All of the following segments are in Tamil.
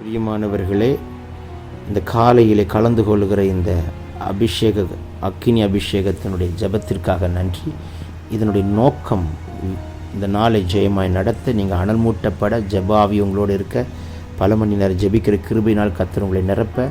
பிரியமானவர்களே இந்த காலையிலே கலந்து கொள்கிற இந்த அபிஷேக அக்கினி அபிஷேகத்தினுடைய ஜெபத்திற்காக நன்றி. இதனுடைய நோக்கம் இந்த நாளை ஜெயமாய் நடத்த நீங்கள் அனல் மூட்டப்பட ஜபாவி உங்களோடு இருக்க பல மணி நேரம் ஜெபிக்கிற கிருபினால் கத்தர் உங்களை நிரப்ப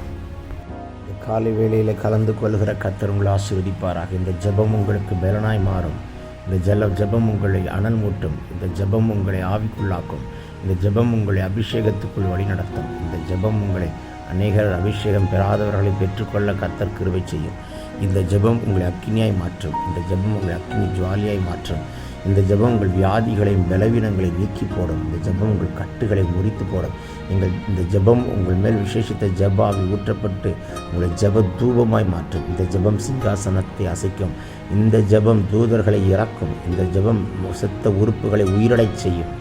காலை வேளையில் கலந்து கொள்கிற கத்தர் உங்களை ஆசீர்வதிப்பாராக. இந்த ஜெபம் உங்களுக்கு பலனாய் மாறும். இந்த ஜல ஜெபம் உங்களை அனல் மூட்டும். இந்த ஜெபம் உங்களை ஆவிக்குள்ளாக்கும். இந்த ஜெபம் உங்களை அபிஷேகத்துக்குள் வழிநடத்தும் இந்த ஜெபம் உங்களை அநேகர் அபிஷேகம் பெறாதவர்களை பெற்றுக்கொள்ள கத்தர் கிருவை செய்யும். இந்த ஜெபம் உங்களை அக்கினியாய் மாற்றும். இந்த ஜெபம் உங்களை அக்கினி ஜுவாலியாய் மாற்றும். இந்த ஜெபம் உங்கள் வியாதிகளையும் பலவீனங்களை நீக்கி போடும். இந்த ஜெபம் உங்கள் கட்டுகளை முறித்து போடும். எங்கள் இந்த ஜெபம் உங்கள் மேல் விசேஷித்த ஜபாவை ஊற்றப்பட்டு உங்களை ஜப தூபமாய் மாற்றும். இந்த ஜெபம் சிங்காசனத்தை அசைக்கும். இந்த ஜெபம் தூதர்களை இறக்கும். இந்த ஜெபம் செத்த உறுப்புகளை உயிரடைச் செய்யும்.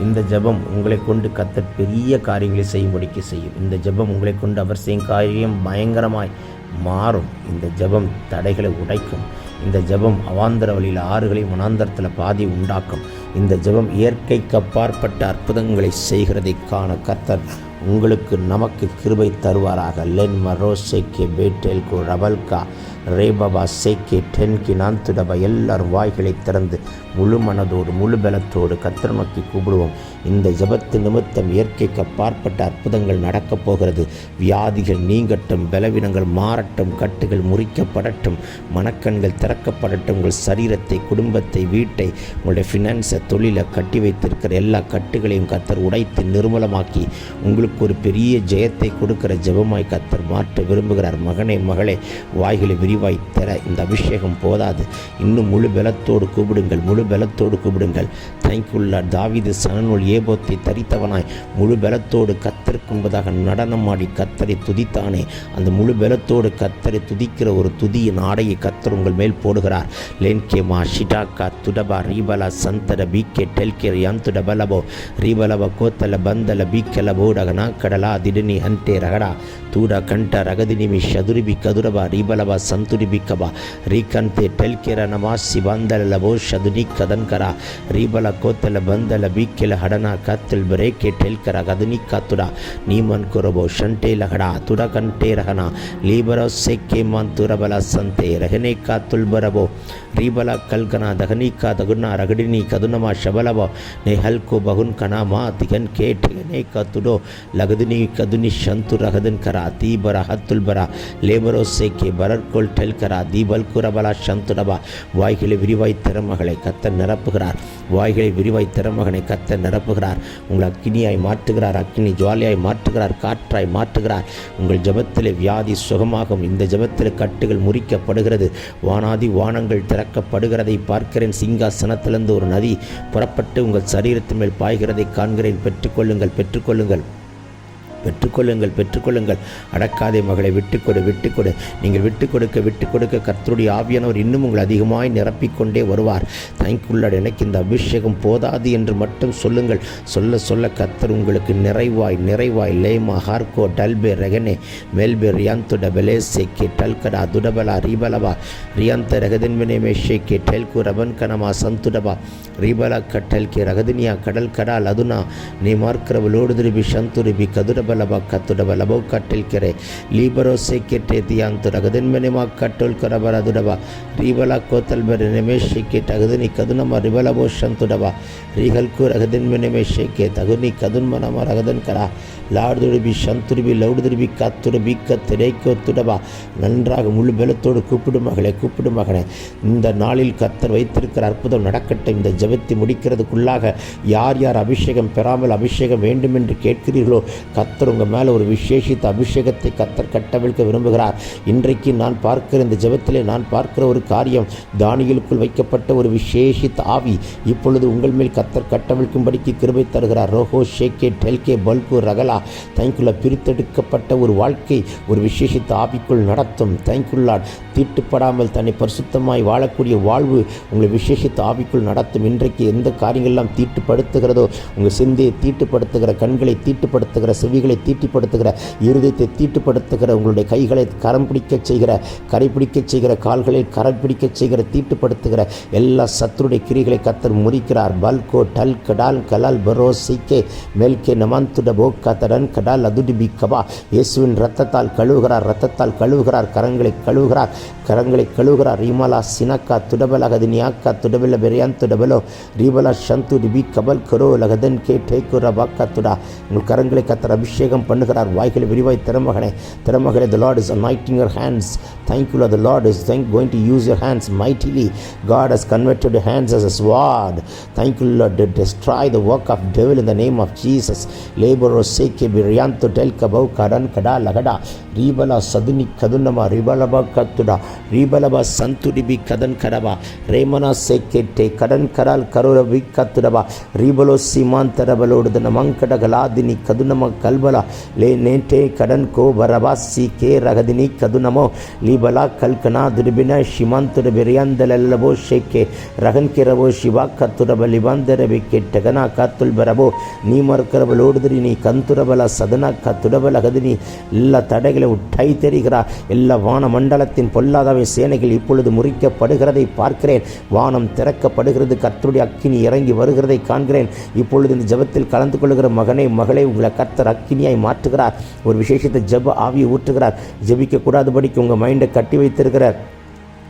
இந்த ஜெபம் உங்களை கொண்டு கத்தர் பெரிய காரியங்களை செய்யும்படிக்கு செய்யும். இந்த ஜெபம் உங்களை கொண்டு அவர் செய்யும் காரியம் பயங்கரமாய் மாறும். இந்த ஜெபம் தடைகளை உடைக்கும். இந்த ஜெபம் அவாந்தர வழியில் ஆறுகளை மனாந்தரத்தில் பாதி உண்டாக்கும். இந்த ஜெபம் இயற்கைக்கு அப்பாற்பட்ட அற்புதங்களை செய்கிறதை காண கத்தர் உங்களுக்கு நமக்கு கிருபை தருவாராக. லென் மரோசேக்கே பேட்டேல்கோ ரபல்கா ரேபபா சேக்கே டென்கி நாந்துடபா எல்லார் வாய்களை திறந்து முழு மனதோடு முழு பலத்தோடு கத்திர நோக்கி கூப்பிடுவோம். இந்த ஜெபத்து நிமித்தம் இயற்கைக்கு அப்பாற்பட்ட அற்புதங்கள் நடக்கப் போகிறது. வியாதிகள் நீங்கட்டும் பலவீனங்கள் மாறட்டும் கட்டுகள் முறிக்கப்படட்டும் மனக்கண்கள் திறக்கப்படட்டும் உங்கள் சரீரத்தை குடும்பத்தை வீட்டை உங்களுடைய ஃபினான்ஸை தொழிலை கட்டி வைத்திருக்கிற எல்லா கட்டுகளையும் கத்தர் உடைத்து நிர்மலமாக்கி உங்களுக்கு ஒரு பெரிய ஜெயத்தை கொடுக்கிற ஜெபமாய் கத்தர் மாற்ற விரும்புகிறார். மகனே மகளே வாய்களை விரிவாய் தர இந்த அபிஷேகம் போதாது. இன்னும் முழு பலத்தோடு கூப்பிடுங்கள் முழு பலத்தோடு கூப்பிடுங்கள். தங்கியுள்ள தாவிது சனநூல் ஏபோத்தை தரித்தவனாய். முழு பலத்தோடு கத்தருக்கு நடனமாடி கத்தரை துதித்தானே. அந்த முழு பலத்தோடு கத்தரை துதிக்கிற ஒரு துதியின் ஆடையை கத்தர் உங்கள் மேல் போடுகிறார். லேன்கேமா ஷிடாக்கா துடபா ரீபலா சந்தர பீக்கே டெல்கே யம் துடபலபோ ரீபலப கோத்தல பந்தல பீக்கல போடகனா கடலா திடனி ஹன்டே ரகடா ತೂಡ ಕಂಠ ರಗದಿನಿಮಿ ಶದುರಿಬಿ ಕದುರಬ ರೀಬಲಬ ಸಂತುರಿಬಿ ಕಬ ರೀಕಂತೆ ಟೆಲ್ಕೆರ ನಮಾಸಿ ಬಂದಲ ಲಬೋ ಶದುನಿ ಕದನ್ಕರ ರೀಬಲ ಕೋತಲ ಬಂದಲ ಬೀಕೆಲ ಹಡನ ಕತ್ತಲ್ ಬರೇಕೆ ಟೆಲ್ಕರ ಗದನಿ ಕತ್ತುಡ ನೀಮನ್ ಕೊರಬೋ ಶಂಟೆ ಲಹಡ ತುಡ ಕಂಟೆ ರಹನ ಲೀಬರೋ ಸೆಕ್ಕೆ ಮಾನ್ ತುರಬಲ ಸಂತೆ ರಹನೆ ಕಾತುಲ್ ಬರಬೋ ರೀಬಲ ಕಲ್ಗನ ದಗನಿಕ ದಗುನ ರಗಡಿನಿ ಕದುನಮ ಶಬಲಬ ನೆ ಹಲ್ಕೋ ಬಹುನ್ ಕನ ಮಾ ತಿಗನ್ ಕೇಟ್ ನೆ ಕತ್ತುಡೋ ಲಗದಿನಿ ಕದುನಿ ಶಂತು ರಹದನ್ ಕರ करा दी बरा। हत्तुल बरा லேபரோ சேக்கி பரர்கோல் டெல்கரா தீபல் குரபலா சந்துடபா வாய்களை விரிவாய் திறமகளை கத்த நிரப்புகிறார் வாய்களை விரிவாய் திறமகனை கத்த நிரப்புகிறார் உங்கள் அக்கினியாய் மாற்றுகிறார் அக்கினி ஜுவாலியாய் மாற்றுகிறார் காற்றாய் மாற்றுகிறார் உங்கள் ஜபத்தில் வியாதி சுகமாகும் இந்த ஜபத்தில் கட்டுகள் முறிக்கப்படுகிறது வானாதி வானங்கள் திறக்கப்படுகிறதை பார்க்கிறேன். சிங்காசனத்திலிருந்து ஒரு நதி புறப்பட்டு உங்கள் சரீரத்தின் மேல் பாய்கிறதை காண்கிறேன். பெற்றுக்கொள்ளுங்கள் பெற்றுக்கொள்ளுங்கள். பெற்றுக்கொள்ளுங்கள் பெற்றுக்கொள்ளுங்கள். அடக்காதே மகளை விட்டுக்கொடு விட்டுக்கொடு. நீங்கள் விட்டு கொடுக்க விட்டு கொடுக்க கர்த்தருடைய ஆவியானவர் இன்னும் உங்களை அதிகமாய் நிரப்பிக்கொண்டே வருவார். தேங்க்குள்ளாடு எனக்கு இந்த அபிஷேகம் போதாது என்று மட்டும் சொல்லுங்கள். சொல்ல சொல்ல கர்த்தர் உங்களுக்கு நிறைவாய் நிறைவாய். லேமா ஹார்கோ டல்பே ரெகனே மெல்பே ரியாந்து டபலே சேக்கே டல்கடா துடபலா ரீபலவா. ரியாந்த மேஷே மேஷேக்கே டெல்கு ரபன் கனமா சந்துடபா. ரீபலா கட்டல்கே ரகதினியா கடல் கடா லதுனா. நீ மார்க்கிறவளோடு திருபி சந்துருபி கதுடப ಬಲಬ ಕತ್ತುಡಬ ಲಬೌ ಕಟ್ಟಿಲ್ ಕೆರೆ ಲೀಬರೋ ಸೆಕೆಟೆ ದಿಯಾಂತು ರಗದಿನ್ ಮೆನೆಮ ಕಟ್ಟುಲ್ ಕರಬರ ದುಡಬ ರೀಬಲ ಕೋತಲ್ ಬೆರೆ ನೆಮೇಶಿಕೆ ತಗದಿನಿ ಕದುನಮ ರಿಬಲಬೋ ಶಂತುಡಬ ರೀಗಲ್ಕು ರಗದಿನ್ ಮೆನೆಮೆ ಶೇಕೆ ತಗುನಿ ಕದುನ್ ಮನಮ ರಗದನ್ ಕರ லாடுதுடுபி சந்துருபி லவுடுதுருபி கத்துருபி கத்திரைக்கோ துடபா நன்றாக முழு பலத்தோடு கூப்பிடும் மகளே கூப்பிடும் மகனே. இந்த நாளில் கத்தர் வைத்திருக்கிற அற்புதம் நடக்கட்டும். இந்த ஜெபத்தை முடிக்கிறதுக்குள்ளாக யார் யார் அபிஷேகம் பெறாமல் அபிஷேகம் வேண்டும் என்று கேட்கிறீர்களோ கத்தர் உங்கள் மேலே ஒரு விசேஷித்த அபிஷேகத்தை கத்தர் கட்டவிழ்க்க விரும்புகிறார். இன்றைக்கு நான் பார்க்கிற இந்த ஜெபத்திலே நான் பார்க்கிற ஒரு காரியம் தானியலுக்குள் வைக்கப்பட்ட ஒரு விசேஷித்த ஆவி. இப்பொழுது உங்கள் மேல் கத்தர் கட்டவிழ்க்கும்படிக்கு கிருபை தருகிறார். ரோஹோ ஷேகே டெல்கே பல்பு ரகலா தேங்க்யூலா பிரித்தெடுக்கப்பட்ட ஒரு வாழ்க்கை ஒரு விசேஷித்த ஆவிக்குள் நடத்தும். தேங்க்குள்ளாட் தீட்டுப்படாமல் தன்னை பரிசுத்தமாய் வாழக்கூடிய வாழ்வு உங்களை விசேஷித்த ஆவிக்குள் நடத்தும். இன்றைக்கு எந்த காரியங்கள்லாம் தீட்டுப்படுத்துகிறதோ உங்கள் சிந்தையை தீட்டுப்படுத்துகிற கண்களை தீட்டுப்படுத்துகிற செவிகளை தீட்டுப்படுத்துகிற இருதயத்தை தீட்டுப்படுத்துகிற உங்களுடைய கைகளை கரம் பிடிக்கச் செய்கிற கரை பிடிக்கச் செய்கிற கால்களை கரம் பிடிக்கச் செய்கிற தீட்டுப்படுத்துகிற எல்லா சத்துருடைய கிரிகளை கத்தர் முறிக்கிறார். பல்கோ டல் கடால் கலால் பரோ சிக்கே மெல்கே நமாந்துட போக்கா கடன் கடால் அதுடிபி கபா இயேசுவின் ரத்தத்தால் கழுவுகிறார் ரத்தத்தால் கழுவுகிறார் கரங்களை கழுவுகிறார். கரங்களை கழுவுகிறார் ரீமலா சினக்கா துடபல அகதினியாக்கா துடபல பெரியான் துடபலோ ரீபலா சந்து டிபி கபல் கரோ லகதன் கே டேக்கு ரபாக்கா துடா உங்கள் கரங்களை கத்தர் அபிஷேகம் பண்ணுகிறார் வாய்களை விரிவாய் திறமகனே திறமகனே the Lord is anointing your hands thank you lord the lord is thank, going to use your hands mightily god has converted your hands as a sword thank you lord to destroy the work of devil in the name of jesus laboro seke biriyanto tel kabau kadan kada lagada ribala saduni kadunama ribalaba katuda ribalaba santudibi kadan kadaba remana sekete kadan karal karurabi katudaba ribalo simantarabalodu namankada galadini kadunama kalbala le nete kadan ko barabasi ke ragadini kadunamo libala kalkana durbina shimantura beriyandalalabo sheke ragan kirabo shiva katuraba libandere ಕೆಟ್ಟಗನ ಕತ್ತುಲ್ ಬರಬೋ ನೀ ಮರ್ಕರಬಲೋಡಿದ್ರಿ ನೀ ಕಂತುರಬಲ ಸದನ ಕತ್ತುಡಬಲ ಗದಿನಿ ಎಲ್ಲ தடைகளை உட்டை தெரிகிறார் எல்லா வான மண்டலத்தின் பொல்லாதவை சேனைகள் இப்பொழுது முறிக்கப்படுகிறதை பார்க்கிறேன். வானம் திறக்கப்படுகிறது கர்த்தருடைய அக்கினி இறங்கி வருகிறதை காண்கிறேன். இப்பொழுது இந்த ஜெபத்தில் கலந்து கொள்கிற மகனே மகளே உங்களை கர்த்தர் அக்கினியாய் மாற்றுகிறார். ஒரு விசேஷத்தை ஜெப ஆவியை ஊற்றுகிறார். ஜபிக்கக்கூடாதபடிக்கு உங்கள் மைண்டை கட்டி வைத்திருக்கிறார்.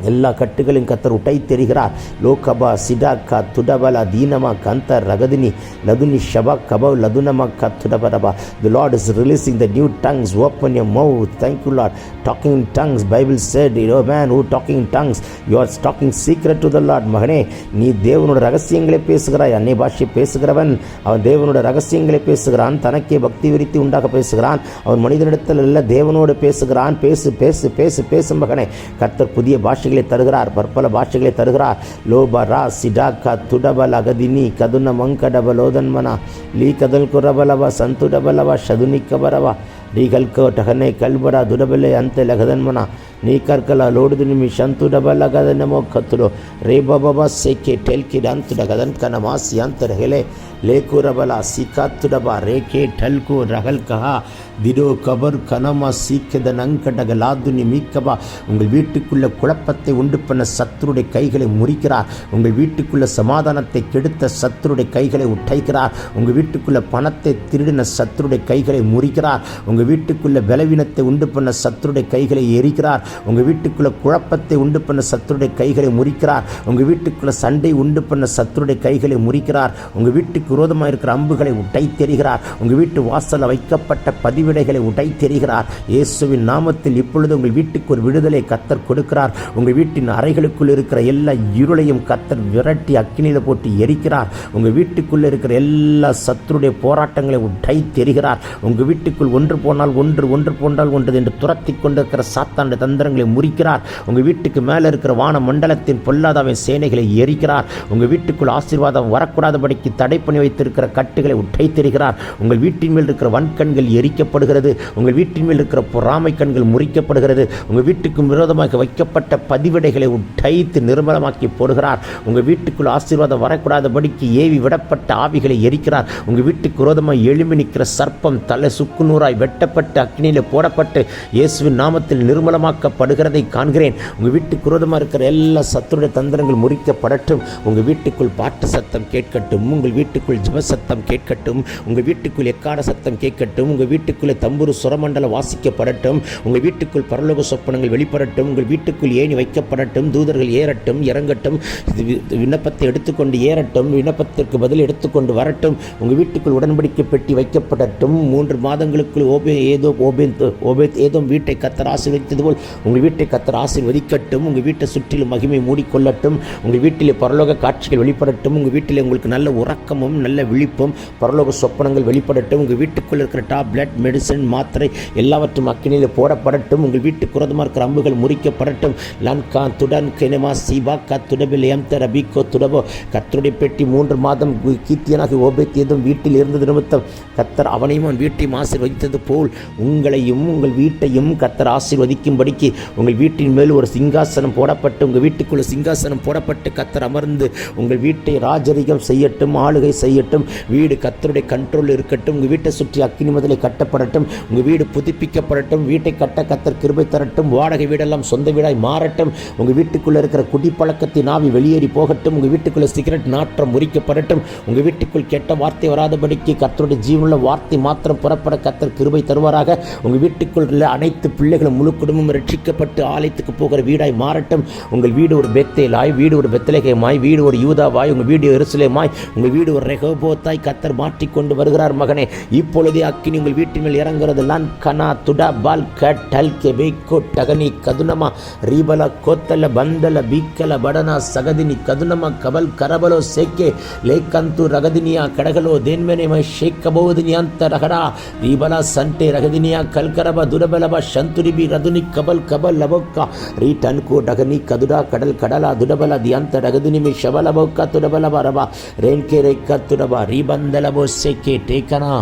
எல்லா கட்டுகளையும் கத்தர் உட்டை தெரிகிறார். லோகபா சிடாக்கா துடபலா தீனமா கந்த ரகதினி லதுனி ஷபா கபவ் லதுனமா துடபரபா. The Lord is releasing the new tongues open your mouth thank you Lord talking in tongues Bible said you man who talking tongues you are talking secret to the Lord மகனே நீ தேவனோட ரகசியங்களை பேசுகிறாய். அன்னை பாஷை பேசுகிறவன் அவன் தேவனோட ரகசியங்களை பேசுகிறான். தனக்கே பக்தி விரித்தி உண்டாக பேசுகிறான். அவன் மனிதனிடத்தில் அல்ல தேவனோடு பேசுகிறான். பேசு பேசு பேசு பேசு மகனே. கத்தர் புதிய பாஷை பாஷைகளை தருகிறார் பற்பல பாஷைகளை தருகிறார் லோப ரா சிடாக்கா துடபல் அகதினி கதுன மங்கடப லோதன்மனா லீ கதல் குரபலவ சந்துடபலவ சதுனிக்கபரவ ரீகல்கோ டகனே கல்படா துடபலே அந்த லகதன்மனா నీ కర్కల లోడుదు మీ శంతుడ బల్ల కదనమో కత్తులో రే బాబా సెక్కి టెల్కి డంతుడ కదన్ కనమాసి అంతర్ హెలే లేకూర బల సికాత్తుడబ రేకే ఠల్కు ரகல் கஹா திடோ கபர் கனமா சீக்கித நங்கடக லாதுனி மீக்கபா உங்கள் வீட்டுக்குள்ள குழப்பத்தை உண்டு பண்ண சத்துருடைய கைகளை முறிக்கிறார் உங்கள் வீட்டுக்குள்ள சமாதானத்தை கெடுத்த சத்துருடைய கைகளை உட்டைக்கிறார் உங்கள் வீட்டுக்குள்ள பணத்தை திருடின சத்துருடைய கைகளை முறிக்கிறார் உங்கள் வீட்டுக்குள்ள பலவீனத்தை உண்டு பண்ண சத்துருடைய கைகளை எரிக்கிறார் உங்கள் வீட்டுக்குள்ளே குழப்பத்தை உண்டு பண்ண சத்துருடைய கைகளை முறிக்கிறார். உங்கள் வீட்டுக்குள்ளே சண்டை உண்டு பண்ண சத்துருடைய கைகளை முறிக்கிறார். உங்கள் வீட்டுக்கு விரோதமாக இருக்கிற அம்புகளை உடைத்தெறிகிறார். உங்கள் வீட்டு வாசலில் வைக்கப்பட்ட பதிவிடைகளை உடைத்தெறிகிறார். இயேசுவின் நாமத்தில் இப்பொழுது உங்கள் வீட்டுக்கு ஒரு விடுதலை கத்தர் கொடுக்கிறார். உங்கள் வீட்டின் அறைகளுக்குள் இருக்கிற எல்லா இருளையும் கத்தர் விரட்டி அக்கினியில் போட்டு எரிக்கிறார். உங்கள் வீட்டுக்குள்ளே இருக்கிற எல்லா சத்துருடைய போராட்டங்களை உடைத்தெறிகிறார். உங்கள் வீட்டுக்குள் ஒன்று போனால் ஒன்று ஒன்று போனால் ஒன்று என்று துரத்தி கொண்டிருக்கிற தந்த தந்திரங்களை முறிக்கிறார். உங்கள் வீட்டுக்கு மேலே இருக்கிற வான மண்டலத்தின் பொல்லாதவன் சேனைகளை எரிக்கிறார். உங்கள் வீட்டுக்குள் ஆசீர்வாதம் வரக்கூடாதபடிக்கு தடை பண்ணி வைத்திருக்கிற கட்டுகளை உடைத்தெறிகிறார் உங்கள் வீட்டின் மேல் இருக்கிற வன்கண்கள் எரிக்கப்படுகிறது. உங்கள் வீட்டின் மேல் இருக்கிற பொறாமை கண்கள் முறிக்கப்படுகிறது. உங்கள் வீட்டுக்கு விரோதமாக வைக்கப்பட்ட பதிவிடைகளை உடைத்து நிர்மலமாக்கி போடுகிறார். உங்கள் வீட்டுக்குள் ஆசீர்வாதம் வரக்கூடாதபடிக்கு ஏவி விடப்பட்ட ஆவிகளை எரிக்கிறார். உங்கள் வீட்டுக்கு விரோதமாக எழும்பி நிற்கிற சர்ப்பம் தலை சுக்குநூறாய் வெட்டப்பட்டு அக்னியில் போடப்பட்டு இயேசுவின் நாமத்தில் நிர்மலமாக்க நிர்மலமாக்கப்படுகிறதை காண்கிறேன். உங்கள் வீட்டுக்கு குரோதமாக இருக்கிற எல்லா சத்துருடைய தந்திரங்கள் முறிக்கப்படட்டும். உங்கள் வீட்டுக்குள் பாட்டு சத்தம் கேட்கட்டும். உங்கள் வீட்டுக்குள் ஜப சத்தம் கேட்கட்டும். உங்கள் வீட்டுக்குள் எக்காட சத்தம் கேட்கட்டும். உங்கள் வீட்டுக்குள்ளே தம்புரு சுரமண்டலம் வாசிக்கப்படட்டும். உங்கள் வீட்டுக்குள் பரலோக சொப்பனங்கள் வெளிப்படட்டும். உங்கள் வீட்டுக்குள் ஏணி வைக்கப்படட்டும். தூதர்கள் ஏறட்டும் இறங்கட்டும். விண்ணப்பத்தை எடுத்துக்கொண்டு ஏறட்டும். விண்ணப்பத்திற்கு பதில் எடுத்துக்கொண்டு வரட்டும். உங்கள் வீட்டுக்குள் உடன்படிக்கை பெட்டி வைக்கப்படட்டும். மூன்று மாதங்களுக்குள் ஓபே ஏதோ ஓபே ஓபே ஏதோ வீட்டை கத்தர் ஆசீர்வதித்தது போல் உங்கள் வீட்டை கத்தர் ஆசீர்வதிக்கட்டும் உங்கள் வீட்டை சுற்றிலும் மகிமை மூடிக்கொள்ளட்டும் உங்கள் வீட்டிலே பரலோக காட்சிகள் வெளிப்படட்டும் உங்கள் வீட்டிலே உங்களுக்கு நல்ல உறக்கமும் நல்ல விழிப்பும் பரலோக சொப்பனங்கள் வெளிப்படட்டும் உங்கள் வீட்டுக்குள்ள இருக்கிற டாப்லெட் மெடிசன் மாத்திரை எல்லாவற்றும் அக்கினியில் போடப்படட்டும் உங்கள் வீட்டு குரதமாக இருக்கிற அம்புகள் முறிக்கப்படட்டும். லன்கா துடன் கெனமா சீபா துடபில் எம் ரபிகோ துடபோ. கத்தருடைய பெட்டி மூன்று மாதம் கீர்த்தியனாகி ஓபேத்தியதும் வீட்டில் இருந்தது நிமித்தம் கத்தர் அவனையும் அவன் வீட்டையும் ஆசீர்வதித்தது போல் உங்களையும் உங்கள் வீட்டையும் கத்தர் ஆசீர்வதிக்கும்படிக்கு உங்கள் வீட்டின் மேல் ஒரு சிங்காசனம் போடப்பட்டு உங்கள் வீட்டுக்குள்ள சிங்காசனம் போடப்பட்டு கத்தர் அமர்ந்து உங்கள் வீட்டை ராஜரிகம் செய்யட்டும் ஆளுகை செய்யட்டும் வீடு கத்தருடைய கண்ட்ரோல் இருக்கட்டும் உங்கள் வீட்டை சுற்றி அக்கினி முதலை கட்டப்படட்டும் உங்கள் வீடு புதுப்பிக்கப்படட்டும் வீட்டை கட்ட கத்தர் கிருபை தரட்டும் வாடகை வீடெல்லாம் சொந்த வீடாய் மாறட்டும் உங்கள் வீட்டுக்குள்ளே இருக்கிற குடிப்பழக்கத்தின் ஆவி வெளியேறி போகட்டும் உங்கள் வீட்டுக்குள்ளே சிகரெட் நாற்றம் முறிக்கப்படட்டும் உங்கள் வீட்டுக்குள் கெட்ட வார்த்தை வராதபடிக்கு கத்தருடைய ஜீவனுள்ள வார்த்தை மாத்திரம் புறப்பட கத்தர் கிருபை தருவாராக உங்கள் வீட்டுக்குள் உள்ள அனைத்து பிள்ளைகளும் முழு குடும்பம் ரட்சிக்கப்பட்டு ஆலயத்துக்கு போகிற வீடாய் மாறட்டும். உங்கள் வீடு ஒரு பெத்தேலாய் வீடு ஒரு பெத்தலகேமாய் வீடு ஒரு யூதாவாய் உங்கள் வீடு எருசலேமாய் உங்கள் வீடு ஒரு ரெகோபோத்தாய் கத்தர் மாற்றிக்கொண்டு வருகிறார் மகனே. இப்பொழுதே அக்கினி உங்கள் வீட்டின் மேல் இறங்குறதெல்லாம் கனா துடா பால் கட்டல் கெபேக்கோ டகனி கதுனமா ரீபல கோத்தல பந்தல பீக்கல படனா சகதினி கதுனமா கபல் கரபலோ சேக்கே லேக்கந்து ரகதினியா கடகலோ தேன்மேனேம ஷேக்கபோதினியாந்த ரகடா ரீபலா சண்டே ரகதினியா கல்கரப துரபலப சந்துரிபி ரதுனி கபல் ರದುನಿ ಕಬಲ್ ಕಬಲ್ ಲಬೊಕ್ಕ ರೀ ಟನ್ಕು ಡಗನಿ ಕದುಡ ಕಡಲ್ ಕಡಲ ದುಡಬಲ ದಿಯಂತ ರಗದಿನಿಮಿ ಶಬಲ ಬೊಕ್ಕ ತುಡಬಲ ಬರಬ ರೇಣ್ಕೆ ರೇಕ್ಕ ತುಡಬ ರೀಬಂದಲಬೋ ಸೇಕೆ ಟೇಕನಾ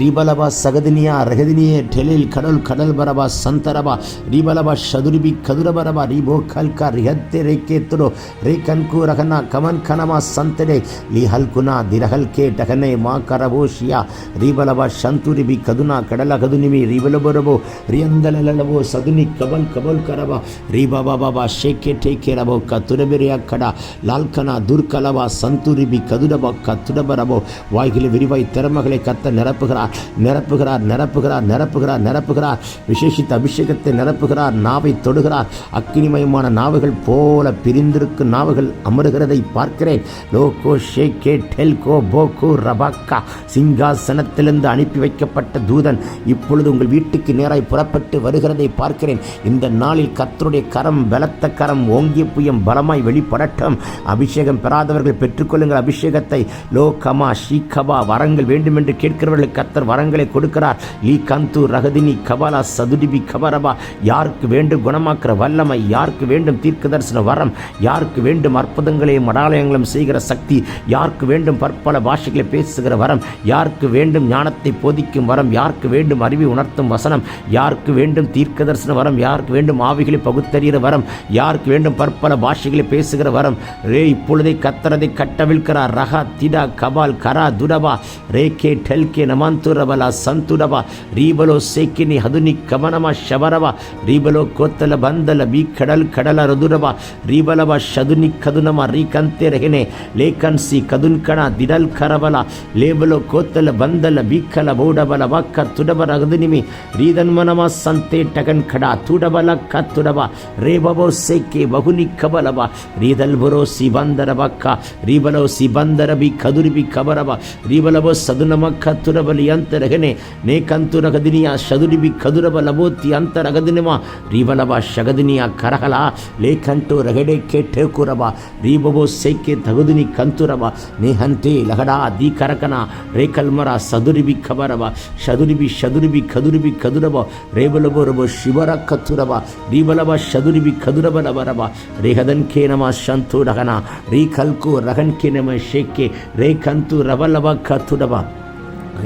ரீபலபா சகதினியா ரகதினியே டெலில் கடல் கடல் பரபா சந்தரபா ரீபலபா சதுரிபி கதுரபரபா ரீபோ கல்கா ரிஹத்தே ரேக்கேத்துடோ ரே கன்கு ரகனா கமன் கனமா சந்தடே லி ஹல்குனா திரஹல் கே டகனே மா கரபோஷியா ரீபலபா சந்துரிபி கதுனா கடல கதுனிமி ரீபலபரபோ ரியந்தலலபோ சதுனி கபல் கபல் கரபா ரீபாபா பாபா ஷேக்கே டேக்கே ரபோ கத்துரபிரியா கடா லால்கனா துர்கலவா சந்துரிபி கதுடபா கத்துடபரபோ வாய்களை விரிவாய் திறமைகளை கத்த நிரப்புகிறார். நிரப்புகிறார் நிரப்புகிறார் நிரப்புகிறார் நிரப்புகிறார் விசேஷித்த அபிஷேகத்தை நிரப்புகிறார் நாவை தொடுகிறார். அக்கினிமயமான நாவுகள் போல பிரிந்திருக்கும் நாவுகள் அமருகிறதை பார்க்கிறேன். லோகோ ஷேகே டெல்கோ போகோ ரபாக்கா. சிங்காசனத்திலிருந்து அனுப்பி வைக்கப்பட்ட தூதன் இப்பொழுது உங்கள் வீட்டுக்கு நேராய் புறப்பட்டு வருகிறதை பார்க்கிறேன். இந்த நாளில் கத்தருடைய கரம் பலத்த கரம் ஓங்கிய புயம் பலமாய் வெளிப்படட்டும். அபிஷேகம் பெறாதவர்கள் பெற்றுக்கொள்ளுங்கள் அபிஷேகத்தை. லோகமா ஷீகபா வரங்கள் வேண்டுமென்று கேட்கிறவர்களுக்கு கர்த்தர் வரங்களை கொடுக்கிறார். லீ கந்து ரகதினி கபாலா சதுடிபி கபரபா யாருக்கு வேண்டும் குணமாக்குற வல்லமை யாருக்கு வேண்டும் தீர்க்க தரிசன வரம் யாருக்கு வேண்டும் அற்புதங்களையும் அடாலயங்களும் செய்கிற சக்தி யாருக்கு வேண்டும் பற்பல பாஷைகளை பேசுகிற வரம் யாருக்கு வேண்டும் ஞானத்தை போதிக்கும் வரம் யாருக்கு வேண்டும் அறிவை உணர்த்தும் வசனம் யாருக்கு வேண்டும் தீர்க்க தரிசன வரம் யாருக்கு வேண்டும் ஆவிகளை பகுத்தறிகிற வரம் யாருக்கு வேண்டும் பற்பல பாஷைகளை பேசுகிற வரம். ரே இப்பொழுதே கத்தரதை கட்டவிழ்கிறார் ரகா திடா கபால் கரா துடபா. ரே கே டெல் கே ಸಂತುರಬಲ ಸಂತುರವ ರೀಬಲೋ ಸೇಕಿನಿ ಹದುನಿ ಕಮನಮ ಶಬರವ ರೀಬಲೋ ಕೋತ್ತಲ ಬಂದಲ ಬಿ ಕಡಲ್ ಕಡಲ ರದುರವ ರೀಬಲವ ಶದುನಿ ಕದುನಮ ರೀಕಂತೆ ರಹಿನೆ ಲೇಖನ್ಸಿ ಕದುನ್ಕಣ ದಿಡಲ್ ಕರಬಲ ಲೇಬಲೋ ಕೋತ್ತಲ ಬಂದಲ ಬೀಕಲ ಬೌಡಬಲ ವಕ್ಕ ತುಡಬರ ಅಗದುನಿಮಿ ರೀದನ್ಮನಮ ಸಂತೆ ಟಗನ್ ಕಡ ತುಡಬಲ ಕ ತುಡವ ರೇಬಬೋ ಸೇಕೆ ಬಹುನಿ ಕಬಲವ ರೀದಲ್ ಬರೋ ಸಿ ಬಂದರ ಬಕ್ಕ ರೀಬಲೋ ಸಿ ಬಂದರ ಬಿ ಕದುರಿ ಬಿ ಕಬರವ ರೀಬಲವೋ ಸದುನಮ ಕತ್ತುರಬಲಿಯ ಅಂತರಗನೆ ನೇ ಕಂತುರ ಗದಿನಿಯ ಶದುರಿಬಿ ಕದುರಬ ಲಬೋತಿ ಅಂತರ ಗದಿನಿಮ ರೀಬಲಬ ಶಗದಿನಿಯ ಕರಹಲ ಲೇಖಂಟು ರಗಡೆ ಕೆಟ್ಟೆ ಕುರಬ ರೀಬಬೋ ಸೈಕೆ ತಗುದಿನಿ ಕಂತುರಬ ನೇಹಂತೆ ಲಹಡಾ ದಿ ಕರಕನ ರೇಕಲ್ಮರ ಸದುರಿಬಿ ಖಬರಬ ಶದುರಿಬಿ ಶದುರಿಬಿ ಕದುರಿಬಿ ಕದುರಬ ರೇಬಲಬೋ ರಬೋ ಶಿವರ ಕತ್ತುರಬ ರೀಬಲಬ ಶದುರಿಬಿ ಕದುರಬ ಲಬರಬ ರೇಹದನ್ಕೆ ನಮ ಶಂತು ರಗನ ರೀ ಕಲ್ಕು ರಗನ್ಕೆ ನಮ ಶೇಕೆ ರೇ ಕಂತು ರಬಲಬ ಕತ್ತುಡಬ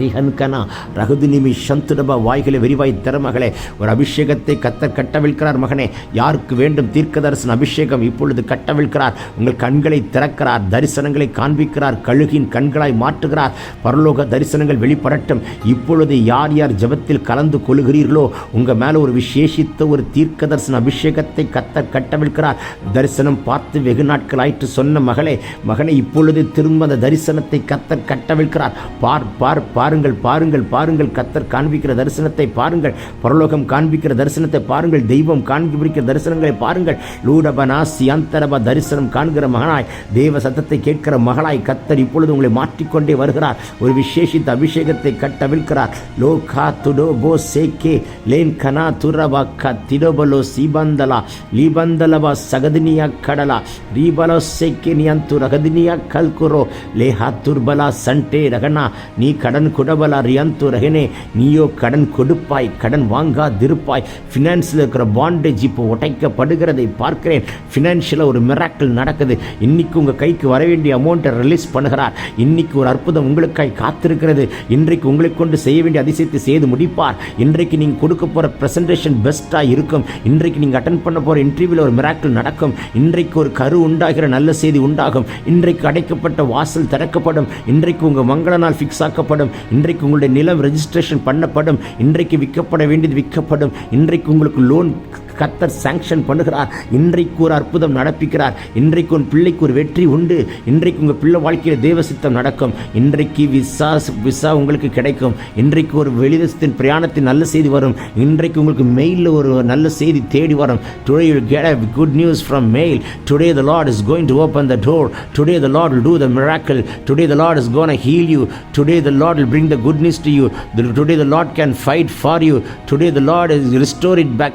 ரிஹன்கனா ரகுதினிமி சந்துடப வாய்களை விரிவாய் தர மகளே ஒரு அபிஷேகத்தை கத்தர் கட்டவிழ்க்கிறார் மகனே. யாருக்கு வேண்டும் தீர்க்கதரிசன அபிஷேகம் இப்பொழுது கட்டவிழ்கிறார் உங்கள் கண்களை திறக்கிறார் தரிசனங்களை காண்பிக்கிறார் கழுகின் கண்களாய் மாற்றுகிறார். பரலோக தரிசனங்கள் வெளிப்படட்டும். இப்பொழுது யார் யார் ஜெபத்தில் கலந்து கொள்கிறீர்களோ உங்கள் மேலே ஒரு விசேஷித்த ஒரு தீர்க்கதரிசன அபிஷேகத்தை கத்த கட்டவிழ்கிறார் தரிசனம் பார்த்து வெகு நாட்கள் ஆயிற்று சொன்ன மகளே மகனே இப்பொழுது திரும்ப அந்த தரிசனத்தை கத்த கட்டவிழ்கிறார் பார் பார் பார் பாருங்கள் பாருங்கள் பாருங்கள். கத்தர் காண்பிக்கிற தரிசனத்தை பாருங்கள். பரலோகம் காண்பிக்கிற தரிசனத்தை பாருங்கள். தெய்வம் காண்பிக்கிற தரிசனங்களை பாருங்கள். லூடபனா சியந்தரப தரிசனம் காண்கிற மகனாய் தேவ சத்தத்தை கேட்கிற மகளாய் கத்தர் இப்பொழுது உங்களை மாற்றிக்கொண்டே வருகிறார். ஒரு விசேஷித்த அபிஷேகத்தை கட்டவிழ்கிறார் லோ கா துடோ போ சேகே லேன் கனா துரபா க திடோபலோ சீபந்தலா லீபந்தலவா சகதினியா கடலா ரீபலோ சேக்கே நியந்து ரகதினியா கல்குரோ லேஹா துர்பலா சண்டே ரகனா நீ கடன் குடபலா ரியாந்து ரகனே நீயோ கடன் கொடுப்பாய் கடன் வாங்காதிருப்பாய். ஃபினான்ஸில் இருக்கிற பாண்டேஜ் இப்போ உடைக்கப்படுகிறதை பார்க்கிறேன். ஃபினான்ஷியலாக ஒரு மிராக்கிள் நடக்குது. இன்னைக்கு உங்கள் கைக்கு வர வேண்டிய அமௌண்ட்டை ரிலீஸ் பண்ணுகிறார். இன்னைக்கு ஒரு அற்புதம் உங்களுக்காய் காத்திருக்கிறது. இன்றைக்கு உங்களை கொண்டு செய்ய வேண்டிய அதிசயத்தை செய்து முடிப்பார். இன்றைக்கு நீங்கள் கொடுக்க போகிற ப்ரெசன்டேஷன் பெஸ்ட்டாக இருக்கும். இன்றைக்கு நீங்கள் அட்டன் பண்ண போகிற இன்டர்வியூவில் ஒரு மிராக்கிள் நடக்கும். இன்றைக்கு ஒரு கரு உண்டாகிற நல்ல செய்தி உண்டாகும். இன்றைக்கு அடைக்கப்பட்ட வாசல் திறக்கப்படும். இன்றைக்கு உங்கள் மங்கள நாள் ஃபிக்ஸ் ஆக்கப்படும். இன்றைக்கு உங்களுடைய நிலம் ரெஜிஸ்ட்ரேஷன் பண்ணப்படும். இன்றைக்கு விற்கப்பட வேண்டியது விற்கப்படும். இன்றைக்கு உங்களுக்கு லோன் கத்தர் சாங்ஷன் பண்ணுகிறார். இன்றைக்கு ஒரு அற்புதம் நடப்பிக்கிறார். இன்றைக்கு உன் பிள்ளைக்கு ஒரு வெற்றி உண்டு. இன்றைக்கு உங்கள் பிள்ளை வாழ்க்கையில் தேவ சித்தம் நடக்கும். இன்றைக்கு விசா விசா உங்களுக்கு கிடைக்கும். இன்றைக்கு ஒரு வெளிதேசத்தின் பிரயாணத்தின் நல்ல செய்தி வரும். இன்றைக்கு உங்களுக்கு மெயிலில் ஒரு நல்ல செய்தி தேடி வரும். Today you get a good news from mail today the Lord is going to open the door today the Lord will do the miracle. Today the Lord is gonna to heal you. Today the lord will bring the good news to you. The- today the lord can fight for you. Today the lord is restore it back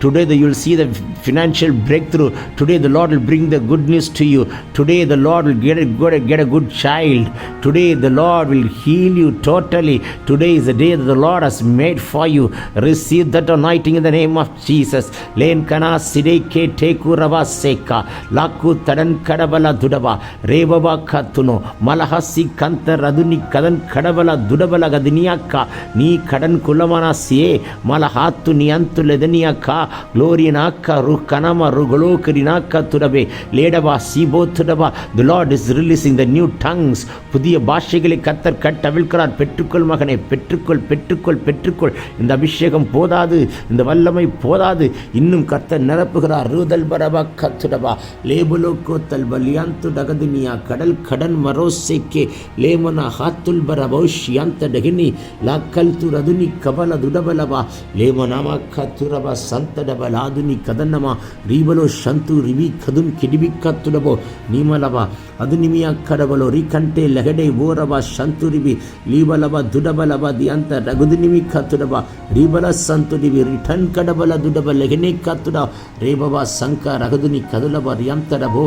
Today the, you'll see the financial breakthrough. Today the Lord will bring the good news to you. Today the Lord will get a, good, get a good child. Today the Lord will heal you totally. Today is the day that the Lord has made for you. Receive that anointing in the name of Jesus. Len kana sideke teku rava seka. Laku tadan kadabala dudava. Revava katuno. Malahasi kanta raduni kadan kadabala dudabala gadiniaka. Ni kadan kulamana siye. Malahatu niantu ledeniaka. glorinaaka rukanama rugolokirinaka tudave ledava sibotudava the lord is releasing the new tongues. புதிய பாஷைகளை கத்தர் கட்டவிழ்கிறார் பெற்றுக்கொள் மகனை பெற்றுக்கொள் பெற்றுக்கொள் பெற்றுக்கொள். இந்த அபிஷேகம் போதாது இந்த வல்லமை போதாது. இன்னும் கத்தர் நிரப்புகிறார். ரூதல் பரவா கத்துடவா. லேபுலோ கோத்தல் பலியாந்து டகதுனியா. கடல் கடன் மரோசைக்கே. லேமனா ஹாத்துல் பரபௌஷியாந்த டகினி. லாக்கல் துரதுனி கபல துடபலபா லேமனாமா கத்துரபா சந்த ಸಂತ ಡಬಲಾದುನಿ ಕದನ್ನಮ ರೀಬಲೋ ಶಂತು ರಿವಿ ಕದುನ್ ಕಿಡಿಬಿ ಕತ್ತುಡಬೋ ನೀಮಲಬ ಅದು ನಿಮಿಯ ಕಡಬಲೋ ರಿಕಂಟೆ ಲಗಡೆ ಓರಬ ಶಂತು ರಿಬಿ ಲೀಬಲಬ ದುಡಬಲಬ ದಿಯಂತ ರಗುದು ನಿಮಿ ಕತ್ತುಡಬ ರೀಬಲ ಸಂತು ರಿಬಿ ರಿಟನ್ ಕಡಬಲ ದುಡಬ ಲಗನೆ ಕತ್ತುಡ ರೇಬಬ ಸಂಕ ರಗದುನಿ ಕದುಲಬ ರಿಯಂತಡಬೋ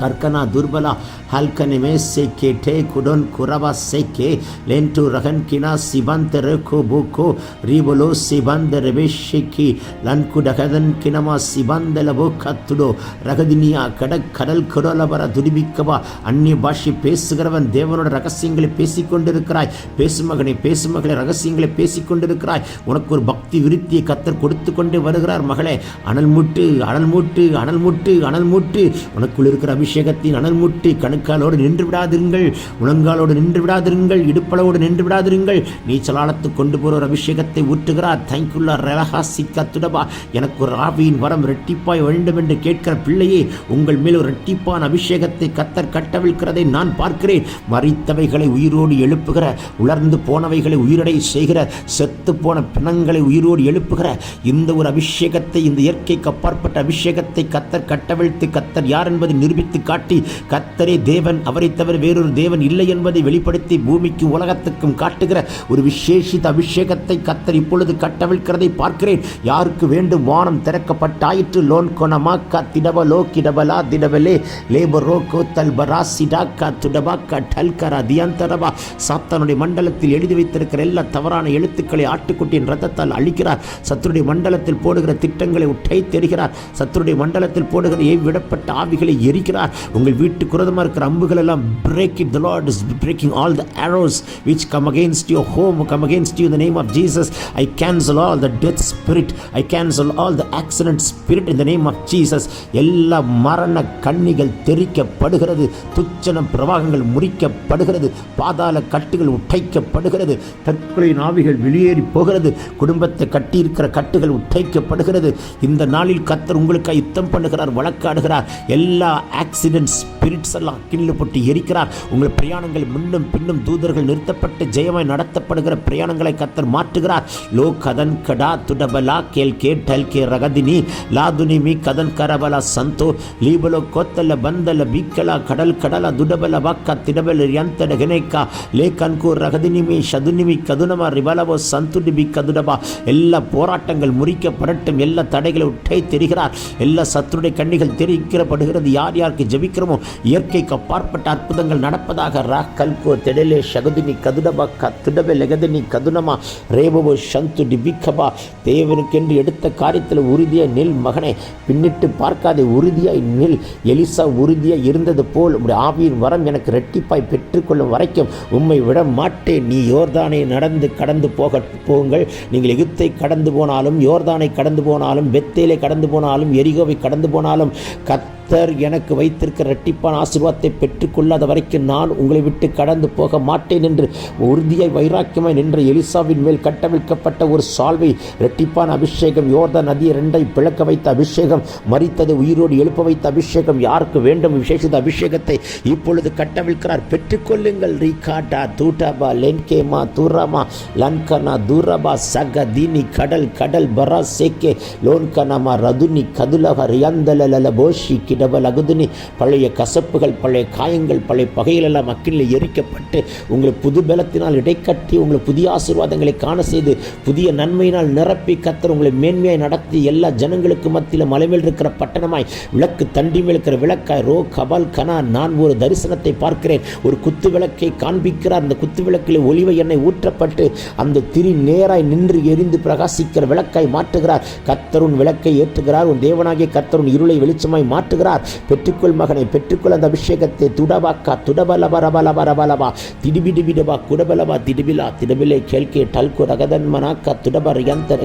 கற்கனா துர்பலா ஹல்கனிமே செக்கே டே குடன் குரவா செக்கே லென்டு ரகன் கினா சிபந்தர கோபுகோ ரீபலோ சிபந்தர வெஷிக்கி லன்குடகதன் கினமா சிபந்தலவோ கத்துடோ ரகதினியா கட கடல் குடலவர துடிபிக்கவா அந்நிய பாஷை பேசுகிறவன் தேவனோட ரகசியங்களை பேசிக்கொண்டிருக்கிறாய் பேசுமகனை பேசுமகளை ரகசியங்களை பேசிக்கொண்டிருக்கிறாய் உனக்கு ஒரு பக்தி விருத்தியை கத்தர் கொடுத்து கொண்டு வருகிறார் மகளே அனல் முட்டு அனல் மூட்டு அனல் மூட்டு அனல் மூட்டு உனக்குள் இருக்கிற அபிஷேகத்தின் அனல் மூட்டு கணுக்காலோடு நின்று விடாதிருங்கள் முழங்காலோடு நின்று விடாதிருங்கள் இடுப்பளவோடு நின்று விடாதிருங்கள். நீச்சலாளத்து கொண்டு போகிற ஒரு அபிஷேகத்தை ஊற்றுகிறார். தேங்க்யுல்லா ரலஹாசி துடபா எனக்கு ஒரு ஆவியின் வரம் ரெட்டிப்பாய் வேண்டும் என்று கேட்கிற பிள்ளையே உங்கள் மேல் ஒரு ரெட்டிப்பான் அபிஷேகத்தை கத்தர் கட்டவிழ்கிறதை நான் பார்க்கிறேன். மறித்தவைகளை உயிரோடு எழுப்புகிற உலர்ந்து போனவைகளை உயிரடை செய்கிற செத்து போன பிணங்களை உயிரோடு எழுப்புகிற இந்த ஒரு அபிஷேகத்தை இந்த இயற்கைக்கு அப்பாற்பட்ட அபிஷேகத்தை கத்தர் கட்டவிழ்த்து கத்தர் யார் என்பதை நிரூபித்து காட்டி கத்தரே தேவன் அவரை தவிர வேறொரு தேவன் இல்லை என்பதை வெளிப்படுத்தி பூமிக்கும் உலகத்துக்கும் காட்டுகிற ஒரு விசேஷித்த அபிஷேகத்தை கத்தர் இப்பொழுது கட்டவிழ்கிறதை பார்க்கிறேன். யாருக்கு வேண்டும் வானம் திறக்கப்பட்டாயிற்று? லோன் கொனமாக்கா திடபலோ கிடபலா திடபலே லேபரோ கோத்தல் பரா சிடாக்கா துடபாக்கா டல்கரா தியந்தரபா சாத்தானுடைய மண்டலத்தில் எழுதி வைத்திருக்கிற எல்லா தவறான எழுத்துக்களை ஆட்டுக்குட்டியின் ரத்தத்தால் அழிக்கிறார். சத்துருடைய மண்டலத்தில் போடுகிற திட்டங்களை உட்டை தெரிகிறார். சத்துருடைய மண்டலத்தில் போடுகிற ஏவிடப்பட்ட விடப்பட்ட ஆவிகளை எரிக்கிறார். உங்கள் வீட்டு குரதமாக இருக்கிற அம்புகள் எல்லாம் break it the Lord is breaking all the arrows which come against your home come against you the name of Jesus I cancel all the death spirit I cancel all the accident spirit in the name of Jesus எல்லா மரண கண்ணிகள் தெரிக்கப்படுகிறது. துச்சன பிரவாகங்கள் முறிக்கப்படுகிறது. பாதாள கட்டுகள் உடைக்கப்படுகிறது. தற்கொலை நாவிகள் வெளியேறி போகிறது. குடும்பத்தை கட்டியிருக்கிற கட்டுகள் உடைக்கப்படுகிறது. இந்த நாளில் கத்தர் உங்களுக்கு யுத்தம் பண்ணுகிறார் வழக்காடுகிறார். எல்லா ஆக்சிடென்ட் ஸ்பிரிட்ஸ் எல்லாம் கிள்ளு போட்டு எரிக்கிறார். உங்கள் பிரயாணங்கள் முன்னும் பின்னும் தூதர்கள் நிறுத்தப்பட்டு ஜெயமாய் நடத்தப்படுகிற பிரயாணங்களை கத்தர் மாற்றுகிறார். லோ கதன் கடா துடபலா கேல் கே டல் கே ரகதினி. லாதுனி மீ கதன் கரபலா சந்தோ. லீபலோ கோத்தல பந்தல பீக்கலா கடல் கடலா துடபல வாக்கா திடபல யந்தட கெனேக்கா லே கன்கூ ரகதினிமி சதுனிமி கதுனமா ரிபலவோ சந்துடிபி கதுடபா. எல்லா போராட்டங்கள் முறிக்கப்படட்டும். எல்லா தடைகளை உட்டை தெரிகிறார். எல்லா சத்துருடைய கண்ணிகள் தெரிவிக்கப்படுகிறது. யார் யார் யாருக்கு ஜபிக்கிறோமோ? இயற்கைக்கு அப்பாற்பட்ட அற்புதங்கள் நடப்பதாக ரா கல்கோ தெடலே சகுதினி கதுடபா கத்துடபே லெகதினி கதுனமா ரேபவோ சந்து டிபிகபா தேவனுக்கென்று எடுத்த காரியத்தில் உறுதியாக நில் மகனே. பின்னிட்டு பார்க்காதே உறுதியாய் நில். எலிசா உறுதியாய் இருந்தது போல் உடைய ஆவியின் வரம் எனக்கு ரெட்டிப்பாய் பெற்றுக்கொள்ளும் வரைக்கும் உம்மை விட மாட்டேன். நீ யோர்தானை நடந்து கடந்து போக போங்கள். நீங்கள் எகிப்தை கடந்து போனாலும் யோர்தானை கடந்து போனாலும் பெத்தேலை கடந்து போனாலும் எரிகோவை கடந்து போனாலும் கத் கர்த்தர் எனக்கு வைத்திருக்கிற ரெட்டிப்பான ஆசீர்வாதத்தை பெற்றுக்கொள்ளாத வரைக்கும் நான் உங்களை விட்டு கடந்து போக மாட்டேன் என்று உறுதியாய் வைராக்கியமாய் நின்ற எலிசாவின் மேல் கட்டவிழ்க்கப்பட்ட ஒரு சால்வை ரெட்டிப்பான அபிஷேகம் யோர்தா நதியை ரெண்டை பிளக்க வைத்த அபிஷேகம் மறித்தது உயிரோடு எழுப்ப வைத்த அபிஷேகம் யாருக்கு வேண்டும் விசேஷித்த அபிஷேகத்தை இப்பொழுது கட்டவிழ்க்கிறார். பெற்றுக்கொள்ளுங்கள். ரீகாட்டா தூட்டாபா லென்கேமா தூராமா லன்கனா தூரபா சக தீனி கடல் கடல் பரா சேக்கே லோன்கனமா ரதுனி கதுலக ரியந்தலல போஷி டபல் அகுதுனி பழைய கசப்புகள் பழைய காயங்கள் பழைய பகைகளெல்லாம் அக்கினில் எரிக்கப்பட்டு உங்களை புது பலத்தினால் இடைக்கட்டி உங்களை புதிய ஆசீர்வாதங்களை காண செய்து புதிய நன்மையினால் நிரப்பி கத்தர் உங்களை மேன்மையாய் நடத்தி எல்லா ஜனங்களுக்கு மத்தியில் மலைமேல் இருக்கிற பட்டணமாய் விளக்கு தண்டி மேல் இருக்கிற விளக்காய் ரோ கபால் கனா நான் ஒரு தரிசனத்தை பார்க்கிறேன். ஒரு குத்து விளக்கை காண்பிக்கிறார். அந்த குத்து விளக்கில் ஒளிவை எண்ணெய் ஊற்றப்பட்டு அந்த திரி நேராய் நின்று எரிந்து பிரகாசிக்கிற விளக்காய் மாற்றுகிறார். கத்தருன் விளக்கை ஏற்றுகிறார். உன் தேவனாகிய கத்தருன் இருளை வெளிச்சமாய் மாற்றுகிறார். பெற்றுக்கொள் மகனை பெற்றுக்கொள் அந்த அபிஷேகத்தை. துடபாக்கா துடபலபரபலபரபலபா திடிபிடிபிடபா குடபலபா திடிபிலா திடபிலை கேள்கே டல்கு ரகதன் மனாக்கா துடபர் யந்த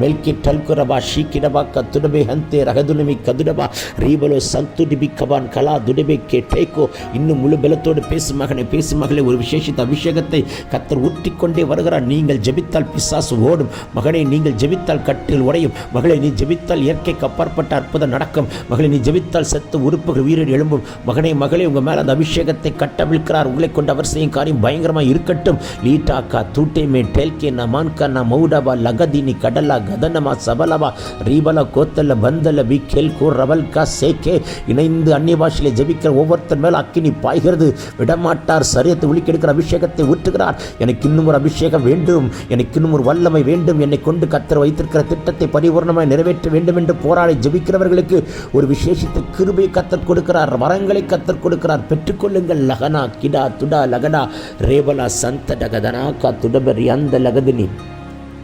மெல்கி டல்குரபா ஷீக்கிடபாக்கா துடபே ஹந்தே ரகதுனமி கதுடபா ரீபலோ சந்துடிபி கபான் கலா துடபே கே டேக்கோ இன்னும் முழு பலத்தோடு பேசு மகனை பேசு மகளே. ஒரு விசேஷித்த அபிஷேகத்தை கத்தர் ஊற்றிக்கொண்டே வருகிறார். நீங்கள் ஜெபித்தால் பிசாசு ஓடும். மகனை நீங்கள் ஜெபித்தால் கட்டில் உடையும். மகளை நீ ஜெபித்தால் இயற்கைக்கு அப்பாற்பட்ட அற்புதம் நடக்கும். மகளை நீ ஜெபித்தால் செத்து உறுப்புகள் உயிரில் எழும்பும். மகனே மகளே உங்கள் மேலே அந்த அபிஷேகத்தை கட்டவிழ்க்கிறார். உங்களை கொண்டு அவர் செய்யும் காரியம் பயங்கரமாக இருக்கட்டும். லீட்டாக்கா தூட்டேமே டெல்கே நமான்கா ந மௌடபா லகதினி கடலா கதனமா சபலவா ரீபல கோத்தல்ல பந்தல கேல் கோ ரவல்கா சேக்கே. இணைந்து அந்நிய பாஷையில் ஜபிக்கிற ஒவ்வொருத்தர் மேல் அக்கினி பாய்கிறது. விடமாட்டார் சரியத்தை உலிக்கெடுக்கிற அபிஷேகத்தை ஊற்றுகிறார். எனக்கு இன்னும் ஒரு அபிஷேகம் வேண்டும். எனக்கு இன்னும் ஒரு வல்லமை வேண்டும். என்னை கொண்டு கத்தர் வைத்திருக்கிற திட்டத்தை பரிபூர்ணமாக நிறைவேற்ற வேண்டும் என்று போராடி ஜெபிக்கிறவர்களுக்கு ஒரு விசேஷத்தை கிருபை கத்தர் கொடுக்கிறார் வரங்களை கத்தர் கொடுக்கிறார். பெற்றுக்கொள்ளுங்கள். லகனா கிடா துடா லகனா. ரேவலா சந்த லகதனா கா துடபரி அந்த லகதினி.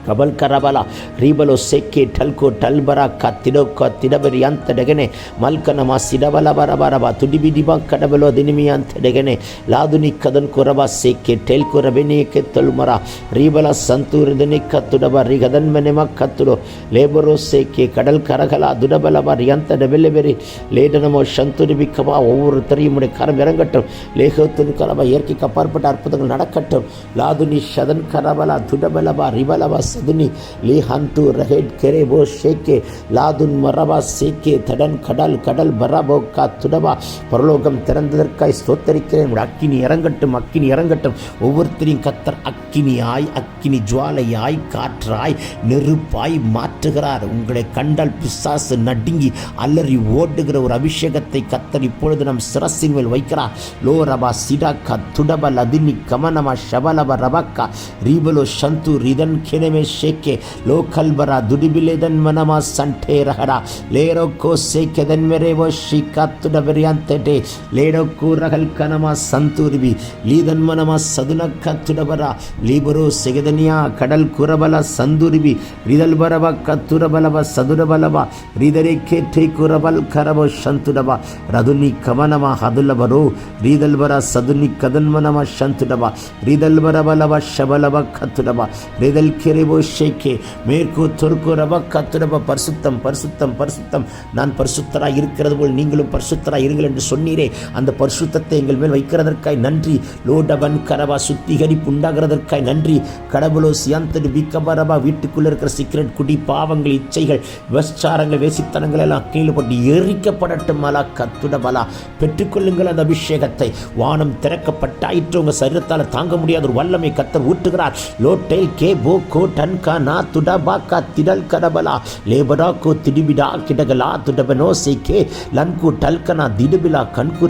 కబల్ కరబల రీబలో సెక్కి టల్కో టల్బరా కత్తిడో కత్తిడబరి అంత డగనే మల్కనమ సిడబల బరబరబ తుడిబిడిబ కడబలో దినిమి అంత డగనే లాదుని కదన్ కొరబ సెక్కి టెల్కో రబెనే కెత్తలుమర రీబల సంతూరిదని కత్తుడబ రిగదన్ మెనెమ కత్తుడో లేబరో செக்கே கடல் கரகலா துடபலவா ரியந்த டெவெல்லபெரி லேடனமோ சந்துரி விக்கமா ஒவ்வொருத்தரையும் உடைய கரம் இறங்கட்டும் லேகத்தின் கலவா இயற்கைக்கு அப்பாற்பட்ட அற்புதங்கள் நடக்கட்டும் லாதுனி சதன் கரபலா துடபலவா ரிபலவா சதுனி லீ ஹந்து ரஹெட் கெரேபோ ஷேக்கே லாதுன் மரபா சேக்கே தடன் கடல் கடல் பரபோ கா துடபா பரலோகம் திறந்ததற்காய் ஸ்தோத்தரிக்கிறேன் அக்கினி இறங்கட்டும் அக்கினி இறங்கட்டும் ஒவ்வொருத்தரையும் கத்தர் அக்கினியாய் அக்கினி ஜுவாலையாய் காற்றாய் நெருப்பாய் மாற்றுகிறார் உங்களை கண்டால் பிசாசு நடுங்கி அல்லறி ஓடுகிற ஒரு அபிஷேகத்தை கத்தர் இப்பொழுது நம் சிரசின் மேல் வைக்கிறார் லோ ரபா சிடாக்கா துடப லதினி கமனமா ஷபலப ரபக்கா ரீபலோ சந்து ரிதன் கெனமே ಶೇಕೆ ಲೋಕಲ್ಬರ ದುಡಿಬಿಲೆದನ್ ಮನಮ ಸಂಠೆ ರಹರ ಲೇರೋಕ್ಕೋ ಸೇಕೆದನ್ ಮೆರೆವೋ ಶಿಕಾತ್ತುಡ ಬೆರೆಯಂತೆಟೆ ಲೇಡೋಕ್ಕೂ ರಹಲ್ ಕನಮ ಸಂತೂರಿವಿ ಲೀದನ್ ಮನಮ ಸದುನಕ್ಕ ತುಡಬರ ಲೀಬರೋ ಸೆಗೆದನಿಯ ಕಡಲ್ ಕುರಬಲ ಸಂದುರಿವಿ ರಿದಲ್ ಬರವ ಕತ್ತುರಬಲವ ಸದುರಬಲವ ರಿದರೆ ಕೇಟೆ ಕುರಬಲ್ ಕರವ ಶಂತುಡವ ರದುನಿ ಕವನವ ಹದುಲಬರೋ ರೀದಲ್ ಬರ ಸದುನಿ ಕದನ್ಮನವ ಶಂತುಡವ ರಿದಲ್ ಬರಬಲವ ಶಬಲವ ಕತ್ತುಡವ ರಿದಲ್ ಕೆರೆ ஷேக்கே மேற்கு தொருக்கு ரப கத்துரப பரிசுத்தம் பரிசுத்தம் பரிசுத்தம். நான் பரிசுத்தராக இருக்கிறது போல் நீங்களும் பரிசுத்தராக இருங்கள் என்று சொன்னீரே. அந்த பரிசுத்தத்தை எங்கள் மேல் வைக்கிறதற்காய் நன்றி. லோடபன் கரபா சுத்திகரிப்பு உண்டாகிறதற்காய் நன்றி. கடவுளோ சியாந்தடு பிக்கபரபா வீட்டுக்குள்ளே இருக்கிற சீக்கிரட் குடி பாவங்கள் இச்சைகள் விபச்சாரங்கள் வேசித்தனங்கள் எல்லாம் கீழே போட்டு எரிக்கப்படட்டும் மலா கத்துடபலா பெற்றுக்கொள்ளுங்கள் அந்த அபிஷேகத்தை. வானம் திறக்கப்பட்டாயிற்று. உங்கள் சரீரத்தால் தாங்க முடியாத ஒரு வல்லமை கத்தர் ஊட்டுகிறார். லோட்டேல் கே போ கோட் டன் கா நா துடா பா கா திடல் கரபலா லேபரா கோ திடிபிடா கிடகலா துடபனோ சே கே லன்கு டல்கனா திடுபிலா கண்கு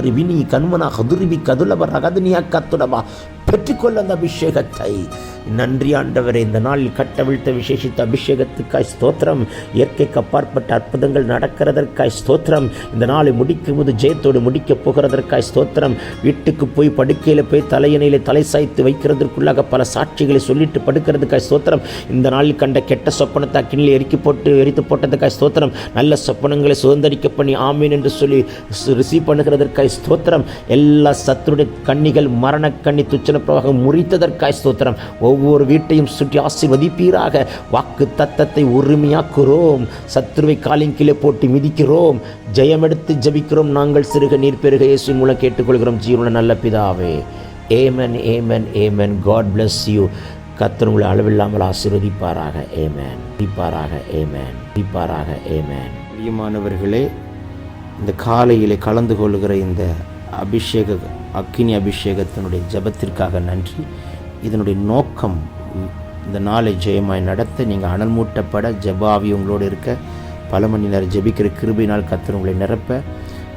பெற்றுக்கொள்ள அந்த அபிஷேகத்தை. நன்றி ஆண்டவரே இந்த நாளில் கட்டவிழ்த்த விசேஷித்த அபிஷேகத்துக்காய் ஸ்தோத்திரம். இயற்கைக்கு அப்பாற்பட்ட அற்புதங்கள் நடக்கிறதற்காய் ஸ்தோத்திரம். இந்த நாளை முடிக்கும் போது ஜெயத்தோடு முடிக்கப் போகிறதற்காய் ஸ்தோத்திரம். வீட்டுக்கு போய் படுக்கையில் போய் தலையணையில் தலை சாய்த்து வைக்கிறதற்குள்ளாக பல சாட்சிகளை சொல்லிட்டு படுக்கிறதுக்காய் ஸ்தோத்திரம். இந்த நாளில் கண்ட கெட்ட சொப்பனத்தை அக்கினில் எரிக்கி போட்டு எரித்து போட்டதுக்காய் ஸ்தோத்திரம். நல்ல சொப்பனங்களை சுதந்திரிக்க பண்ணி ஆமீன் என்று சொல்லி ரிசீவ் பண்ணுகிறதற்காய் ஸ்தோத்திரம். எல்லா சத்துருடைய கண்ணிகள் மரண கண்ணி துச்சன பிரவாகம் முறித்ததற்காய் ஸ்தோத்திரம். ஒவ்வொரு வீட்டையும் சுற்றி ஆசீர்வதிப்பீராக. வாக்கு தத்தத்தை உரிமையாக்குறோம். சத்ருவை காலின் கீழே போட்டு மிதிக்கிறோம். ஜெயமெடுத்து ஜெபிக்கிறோம். நாங்கள் சிறுக நீர் பெருக இயேசு மூலம் கேட்டுக்கொள்கிறோம். ஜீவன நல்ல பிதாவே. Amen amen amen God bless you கத்தர் உங்களை அளவில்லாமல் ஆசீர்வதிப்பாராக. ஏமேன் தீப்பாராக ஏமேன் தீப்பாராக ஏமேன் பிரியமானவர்களே இந்த காலையிலே கலந்து கொள்கிற இந்த அபிஷேக அக்கினி அபிஷேகத்தினுடைய ஜெபத்திற்காக நன்றி. இதனுடைய நோக்கம் இந்த நாளை ஜெயமாய் நடத்த நீங்கள் அனல் மூட்டப்பட ஜபாவி உங்களோடு இருக்க பல மணி நேரம் ஜெபிக்கிற கிருபினால் கர்த்தர் உங்களை நிரப்ப